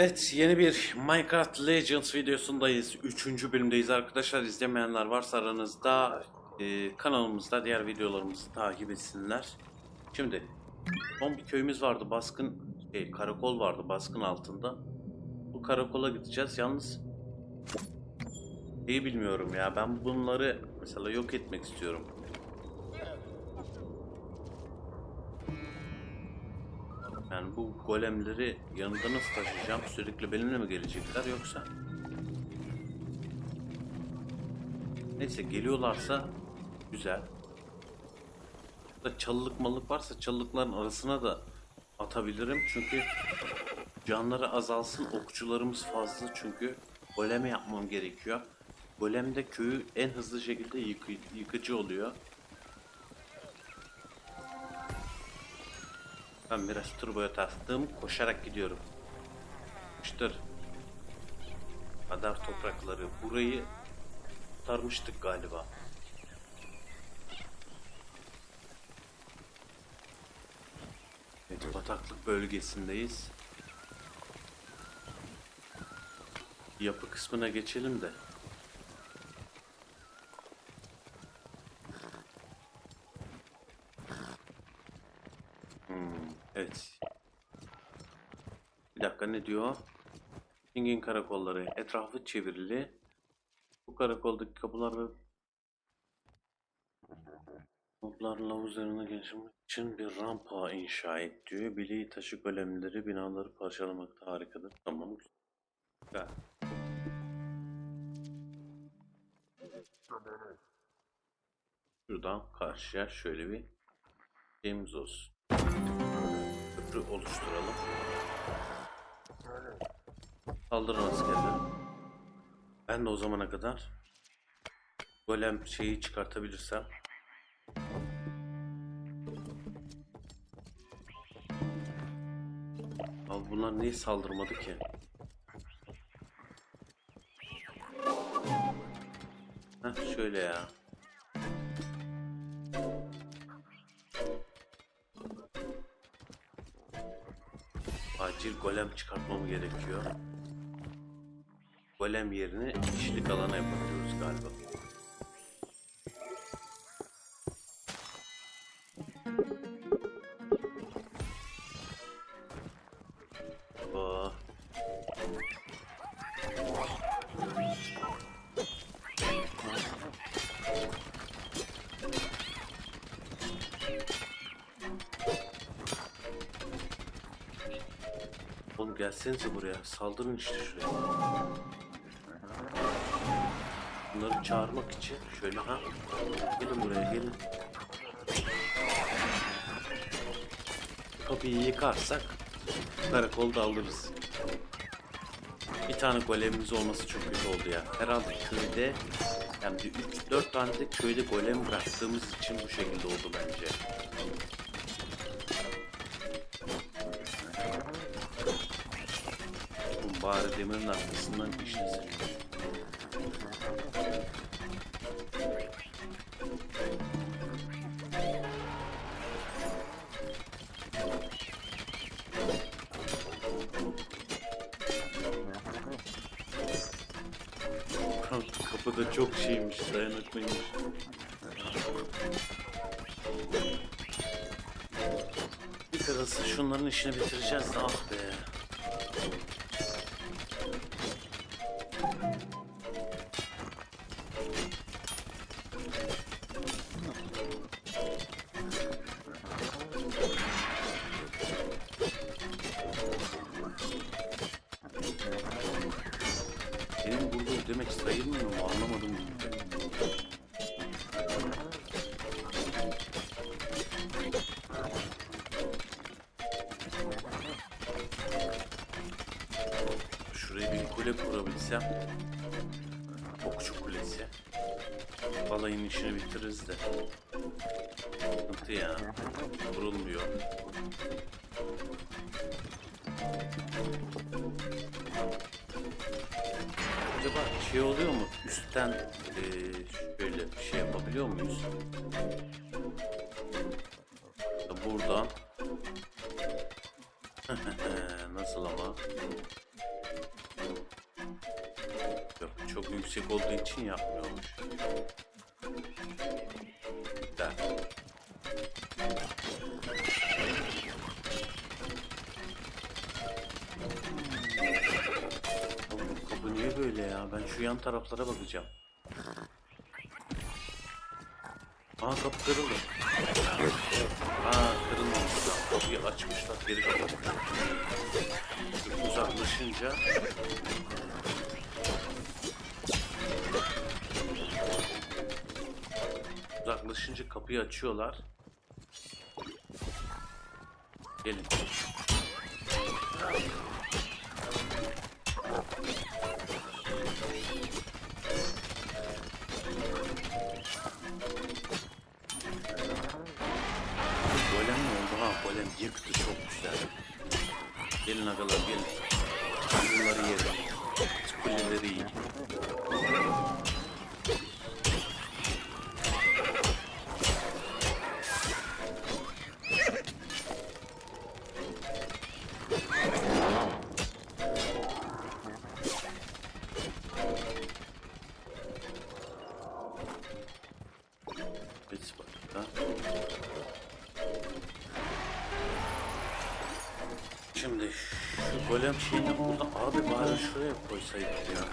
Evet yeni bir Minecraft Legends videosundayız. Üçüncü bölümdeyiz arkadaşlar. İzlemeyenler varsa aranızda e, kanalımızda diğer videolarımızı takip etsinler. Şimdi son bir köyümüz vardı baskın şey, karakol vardı baskın altında. Bu karakola gideceğiz yalnız iyi bilmiyorum ya ben bunları mesela yok etmek istiyorum. Yani bu golemleri yanımda nasıl taşıyacağım? Sürekli benimle mi gelecekler yoksa? Neyse geliyorlarsa güzel. Da çalılık malık varsa çalılıkların arasına da atabilirim çünkü canları azalsın okçularımız fazla çünkü goleme yapmam gerekiyor. Golem de köyü en hızlı şekilde yıkı- yıkıcı oluyor. Ben biraz turboya taktım, koşarak gidiyorum. Yapıştır. Kadar toprakları. Burayı kurtarmıştık galiba. Evet, bataklık bölgesindeyiz. Yapı kısmına geçelim de. Evet. Bir dakika ne diyor? Pingin karakolları etrafı çevrili. Bu karakoldaki kapıları Mobların lavuzlarına geçmek için bir rampa inşa et diyor. Bileği taşı golemleri binaları parçalamakta harikadır. Tamam. Güzel. Şuradan karşıya şöyle bir şeyimiz olsun. Köprü oluşturalım. Saldırın askerlerim. Ben de o zamana kadar golem şeyi çıkartabilirsem Abi bunlar niye saldırmadı ki? Heh şöyle ya. Golem çıkartmam gerekiyor. Golem yerine işlik alana yapabiliyoruz galiba. Gelsenize buraya. Saldırın işte şuraya. Bunları çağırmak için şöyle ha. Gelin buraya gelin. Kapıyı yıkarsak karakolda alırız. Bir tane golemimiz olması çok kötü oldu ya. Herhalde köyde yani bir 3-4 tane de köyde golem bıraktığımız için bu şekilde oldu bence. Bari demirin arkasından işlesin. Kapı da çok şeymiş, dayanıklıymış. Bir karası şunların işini bitireceğiz ah be. Anlamadım. Şuraya bir kule kurabilsem. Okçu kulesi. Balayın işini bitiririz de. Sıkıntı ya. Kurulmuyor. şey oluyor mu? Üstten e, böyle şey yapabiliyor muyuz? Buradan nasıl ama? Yok, çok yüksek olduğu için yapmıyormuş. Ben şu yan taraflara bakacağım. Aa kapı kırıldı. Aa kırılmamış. Kapıyı açmışlar geri kapatmışlar. Uzaklaşınca Uzaklaşınca kapıyı açıyorlar. Gelin. Şu golem şeyini burada abi bari şuraya koysaydık ya.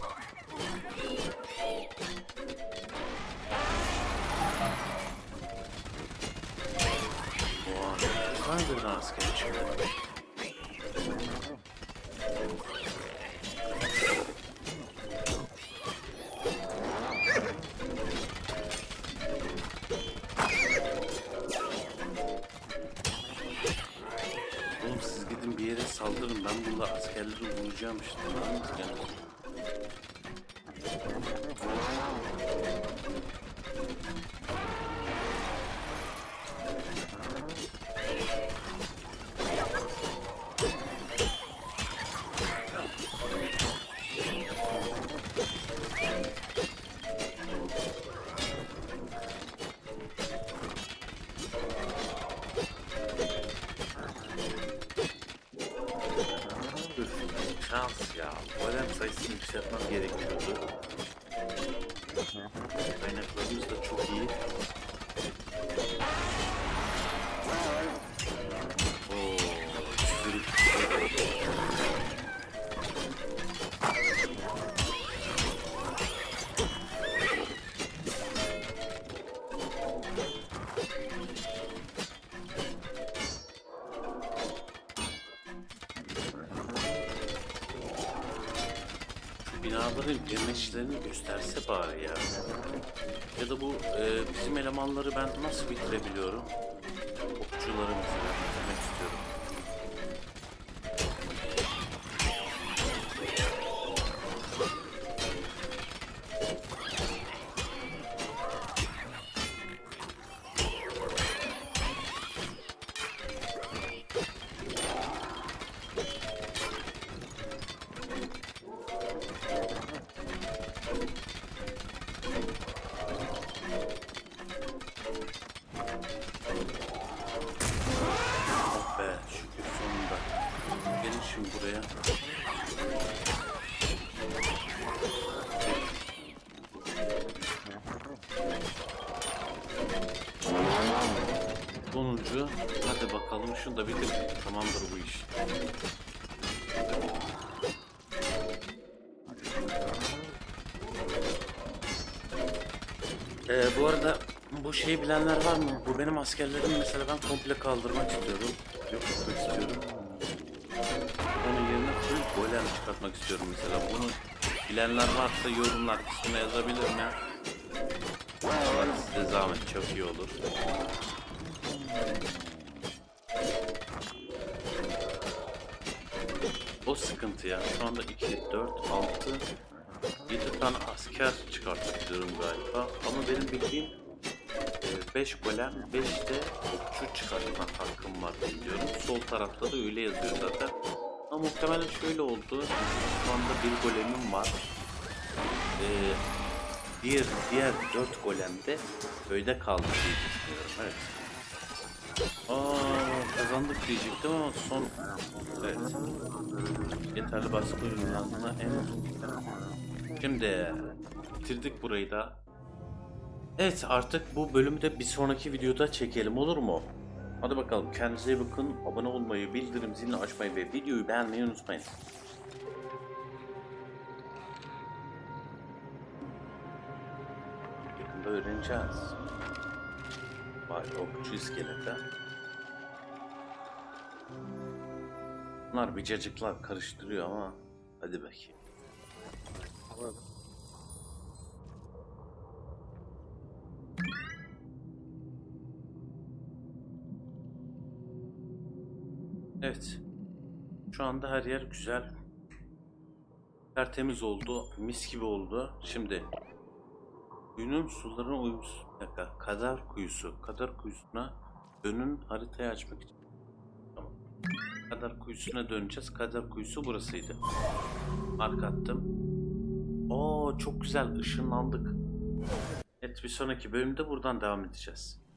Vay, asker içinde. Oğlum siz gidin bir yere saldırın ben bununla askerleri vuracağım işte. Yani. Dur, minute. Binaların demeçlerini gösterse bari ya. Ya da bu e, bizim elemanları ben nasıl bitirebiliyorum? Şimdi buraya. Sonuncu. Hadi bakalım şunu da bitir. Tamamdır bu iş. Ee, bu arada bu şeyi bilenler var mı? Bu benim askerlerim mesela ben komple kaldırmak istiyorum. Yok etmek istiyorum. Golem çıkartmak istiyorum mesela. Bunu bilenler varsa yorumlar kısmına yazabilir mi? Allah size zahmet çok iyi olur. O sıkıntı ya. Şu anda 2, 4, 6, 7 tane asker çıkartabiliyorum galiba. Ama benim bildiğim e, 5 golem, 5 de okçu çıkartma hakkım var diyorum. Sol tarafta da öyle yazıyor zaten. Ama muhtemelen şöyle oldu. Şu anda bir golemim var. Ee, diğer diğer 4 golem de köyde kaldı diye düşünüyorum. Evet. Aa kazandık diyecektim ama son evet. Yeterli baskı uygulandığına en Şimdi bitirdik burayı da. Evet artık bu bölümü de bir sonraki videoda çekelim olur mu? Hadi bakalım kendinize bakın. Abone olmayı, bildirim zilini açmayı ve videoyu beğenmeyi unutmayın. Yakında öğreneceğiz. Vay okçu iskelete. Bunlar bir cacıklar karıştırıyor ama hadi bakayım. Evet. Şu anda her yer güzel. Tertemiz oldu. Mis gibi oldu. Şimdi Kuyunun sularına uyumsuz. Dakika. Kadar kuyusu. Kadar kuyusuna dönün haritayı açmak için. Tamam. Kadar kuyusuna döneceğiz. Kadar kuyusu burasıydı. Mark attım. Oo çok güzel ışınlandık. Evet bir sonraki bölümde buradan devam edeceğiz.